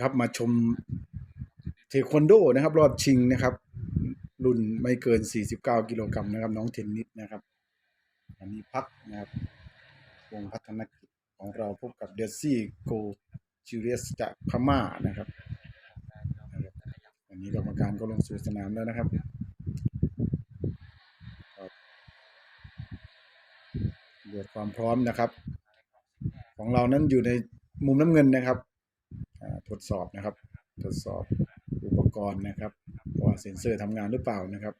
ครับมาชมเทควันโดนะครับ รอบชิงนะครับ รุ่นไม่เกิน 49 กิโลกรัมนะครับ น้องเทนนิสนะครับอันนี้พักนะครับวงพัฒนกิจของเราพบกับเดซี่โกจิเรียสจากพม่านะครับวันนี้กรรมการก็ลงสู่สนามแล้วนะครับครับเดือดความพร้อมนะครับ ของเรานั้นอยู่ในมุมน้ำเงินนะครับ ทดสอบนะครับ ทดสอบอุปกรณ์นะครับว่าเซ็นเซอร์ทำงานหรือเปล่านะครับ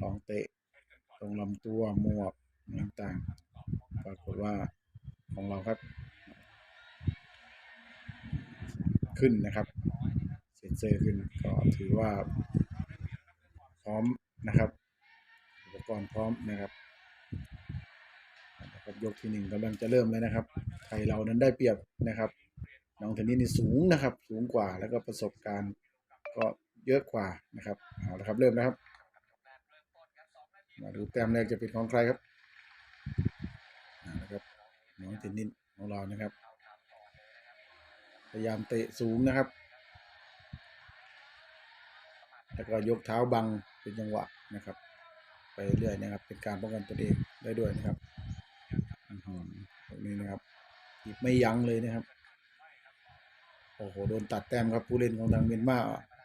ลองเตะตรงลำตัวหมวกต่างๆปรากฏว่าของเราครับ ขึ้นนะครับ เซ็นเซอร์ขึ้นก็ถือว่า พร้อมนะครับ อุปกรณ์พร้อมนะครับนะครับยกที่หนึ่งกำลังจะเริ่มแล้วนะครับไทยเรานั้นได้เปรียบนะครับ น้องเทนนิสนี่สูงนะครับ สูงกว่าแล้วก็ประสบการณ์ก็เยอะกว่านะครับเอาละครับเริ่มนะครับ มาดูแต้มแรกจะเป็นของใครครับเอาละครับน้องเทนนิสของเรานะครับ พยายามเตะสูงนะครับแล้วก็ยกเท้าบังเป็นจังหวะนะครับ ไปเรื่อยนะครับ เป็นการป้องกันตัวเองได้ด้วยนะครับหอหือตรงนี้นะครับหยิบไม่ยั้งเลยนะครับ อ้โห โดนตัดแต้มครับผู้เล่นของทางเมียนมา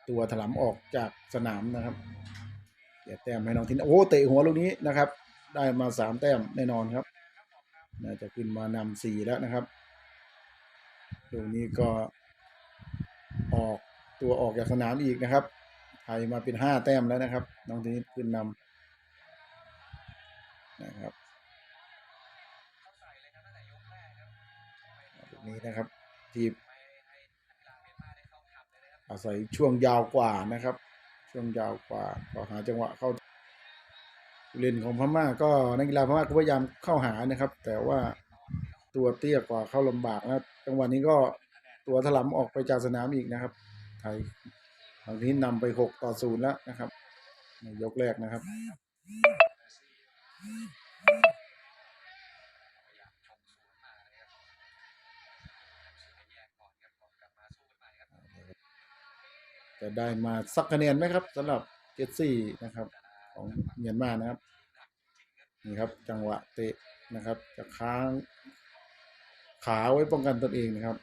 ตัวถลำออกจากสนามนะครับเสียแต้มให้น้องทินโอ้โหเตะหัวลูกนี้นะครับ ได้มาสามแต้มแน่นอนครับน่าจะขึ้นมานำสี่แล้วนะครับลูกนี้ก็ออกตัวออกจากสนามอีกนะครับไทยมาเป็นห้าแต้มแล้วนะครับ น้องทนนิสขึ้นนำนะครับลูกนี้นะครับทีบ อาศัยช่วงยาวกว่านะครับ ช่วงยาวกว่าก็หาจังหวะเข้าเล่นของพม่าก็นักกีฬาพม่าก็พยายามเข้าหานะครับ แต่ว่าตัวเตี้ยกว่าเข้าลำบากนะจังหวะนี้ก็ตัวถลำออกไปจากสนามอีกนะครับ ไทยตอนนี้นำไปหกต่อศูนย์แล้วนะครับในยกแรกนะครับ จะได้มาสักคะแนนไหมครับสำหรับเจสซี่นะครับ ของเมียนมานะครับนี่ครับจังหวะเตะนะครับ จะค้างขาไว้ป้องกันตนเองนะครับ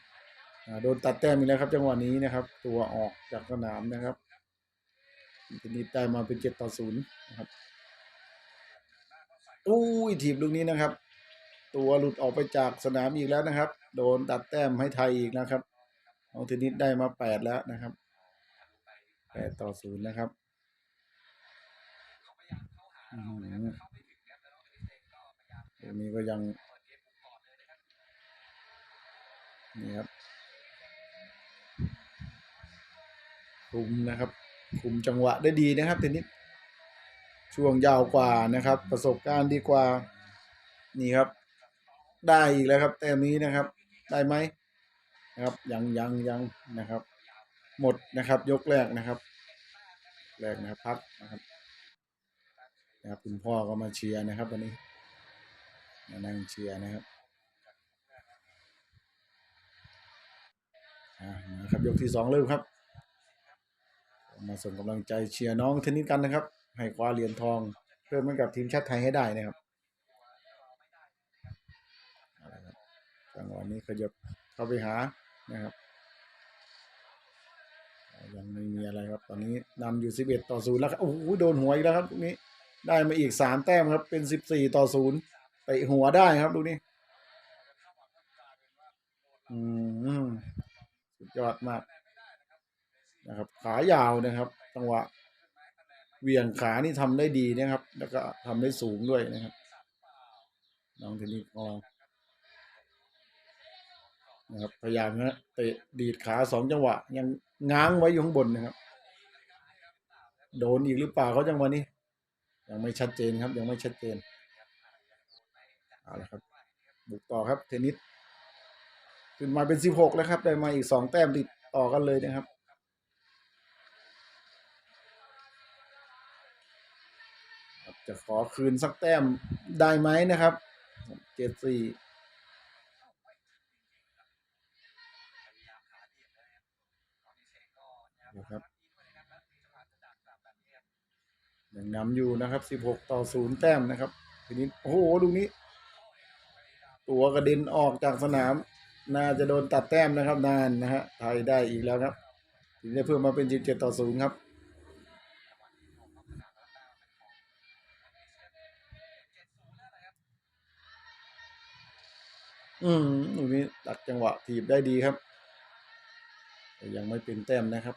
โดนตัดแต้มอีกแล้วครับ จังหวะนี้นะครับ ตัวออกจากสนามนะครับทีนี้ได้มาเป็นเจ็ดต่อศูนย์นะครับอุ้ยถีบลูกนี้นะครับ ตัวหลุดออกไปจากสนามอีกแล้วนะครับ โดนตัดแต้มให้ไทยอีกนะครับน้องเทนนิสได้มาแปดแล้วนะครับ แปดต่อศูนย์นะครับอือหือตรงนี้ก็ยัง นี่ครับ คุมนะครับ คุมจังหวะได้ดีนะครับเทนนิสช่วงยาวกว่านะครับ ประสบการณ์ดีกว่า นี่ครับ ได้อีกแล้วครับแต้มนี้นะครับ ได้ไหมนะครับ ยังยังยังนะครับ หมดนะครับ ยกแรกนะครับ แรกนะครับพักนะครับนะครับคุณพ่อก็มาเชียร์นะครับวันนี้มานั่งเชียร์นะครับนะครับยกที่สองเริ่มครับ มาส่งกำลังใจเชียร์น้องเทนนิสกันนะครับ ให้คว้าเหรียญทองเพื่อให้กับทีมชาติไทยให้ได้นะครับเอาละครับจังหวะนี้ขยับเข้าไปหานะครับ ยังไม่มีอะไรครับ ตอนนี้นำอยู่11ต่อ0แล้วครับโอ้โหโดนหัวอีกแล้วครับลูกนี้ ได้มาอีก3แต้มครับ เป็น14ต่อ0เตะหัวได้ครับลูกนี้ อืมสุดยอดมากนะครับ ขายาวนะครับจังหวะเวียงขานี่ทำได้ดีนะครับ แล้วก็ทำได้สูงด้วยนะครับ น้องเทนนิสของ นะครับพยายามนะเตะดีดขาสองจังหวะ ยังง้างไว้อยู่ข้างบนนะครับ โดนอีกหรือเปล่าเขาจังหวะนี้ ยังไม่ชัดเจนครับ ยังไม่ชัดเจนเอาละครับบุกต่อครับเทนนิสขึ้นมาเป็นสิบหกแล้วครับ ได้มาอีกสองแต้มติดต่อกันเลยนะครับจะขอคืนสักแต้มได้ไหมนะครับเจ็ดสี่ นะครับยังนำอยู่นะครับ16ต่อ0แต้มนะครับ ทีนี้โอ้โหลูนี้ ตัวกระเด็นออกจากสนาม น่าจะโดนตัดแต้มนะครับ นานนะฮะไทยได้อีกแล้วครับทีนี้เพิ่มมาเป็น17ต่อ0ครับอืมลูกนี้ตัดจังหวะถีบได้ดีครับ แต่ยังไม่เป็นแต้มนะครับ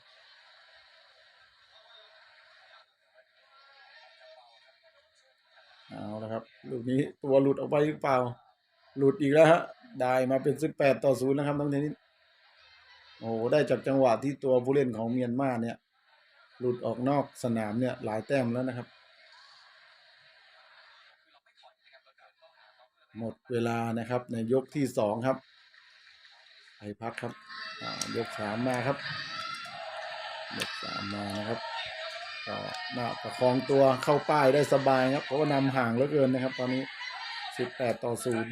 เอาละครับลูกนี้ตัวหลุดออกไปหรือเปล่า หลุดอีกแล้วฮะได้มาเป็นสิบแปดต่อศูนย์นะครับน้องเทนนิสโอ้โหได้จากจังหวะที่ตัวผู้เล่นของเมียนมาเนี่ย หลุดออกนอกสนามเนี่ย หลายแต้มแล้วนะครับ หมดเวลานะครับ ในยกที่สองครับไปพักครับยกสามมาครับยกสามมานะครับ ก็มาประคองตัวเข้าป้ายได้สบายครับเพราะว่านำห่างเหลือเกินนะครับ ตอนนี้สิบแปดต่อศูนย์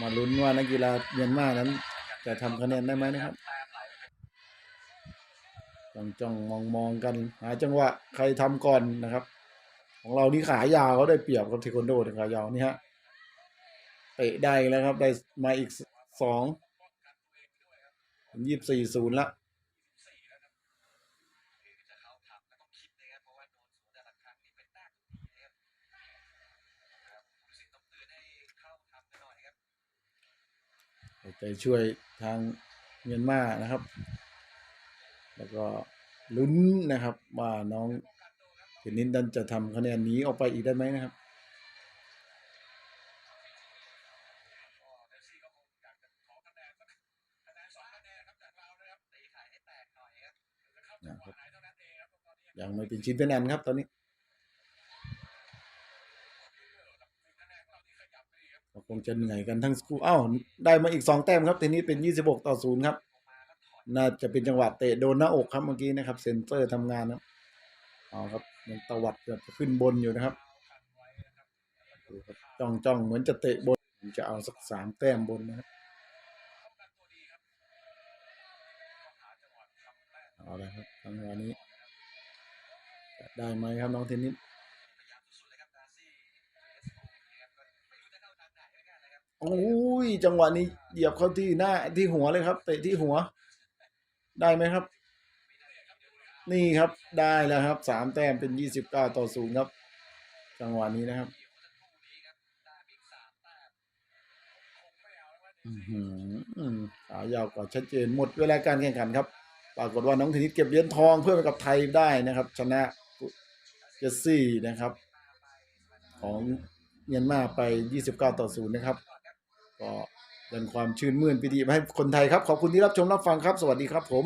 มาลุ้นว่านักกีฬาเมียนมานั้น จะทำคะแนนได้ไหมนะครับจ้องจ้องมองมองกัน หาจังหวะใครทำก่อนนะครับ ของเรานี่ขายาวเขาได้เปรียบกับเทควันโดขายาวนี่ฮะเตะได้แล้วครับ ได้มาอีกสองยี่สิบสี่ศูนย์ละ เอาใจ ช่วยทางเมียนมานะครับ แล้วก็ลุ้นนะครับว่าน้องเทนนิสดันจะทำคะแนนนี้ออกไปอีกได้ไหมนะครับนะครับยังไม่เป็นชิ้นเป็นอันครับตอนนี้ คงจะเหนื่อยกันทั้งคู่อ้าวได้มาอีกสองแต้มครับทีนี้เป็นยี่สิบหกต่อศูนย์ครับ น่าจะเป็นจังหวะเตะโดนหน้าอกครับเมื่อกี้นะครับ เซนเซอร์ทำงานครับเอาครับยังตวัดเกือบขึ้นบนอยู่นะครับจ้องจ้องเหมือนจะเตะบนจะเอาสักสามแต้มบนนะครับเอาละครับจังหวะนี้ได้ไหมครับน้องเทนนิส โอ้ยจังหวะนี้เหยียบเข้าที่หน้าที่หัวเลยครับเตะที่หัว ได้ไหมครับ นี่ครับได้แล้วครับสามแต้มเป็นยี่สิบเก้าต่อศูนย์ครับ จังหวะนี้นะครับอือหืออืมขายาวกว่าชัดเจนหมดเวลาการแข่งขันครับปรากฏว่าน้องเทนนิสเก็บเหรียญทองเพื่อไปกับไทยได้นะครับ ชนะเจสซี่นะครับ ของเมียนมาไป 29 ต่อ 0 นะครับ ก็เป็นความชื่นมื่นปิติมาให้คนไทยครับ ขอบคุณที่รับชมรับฟังครับ สวัสดีครับผม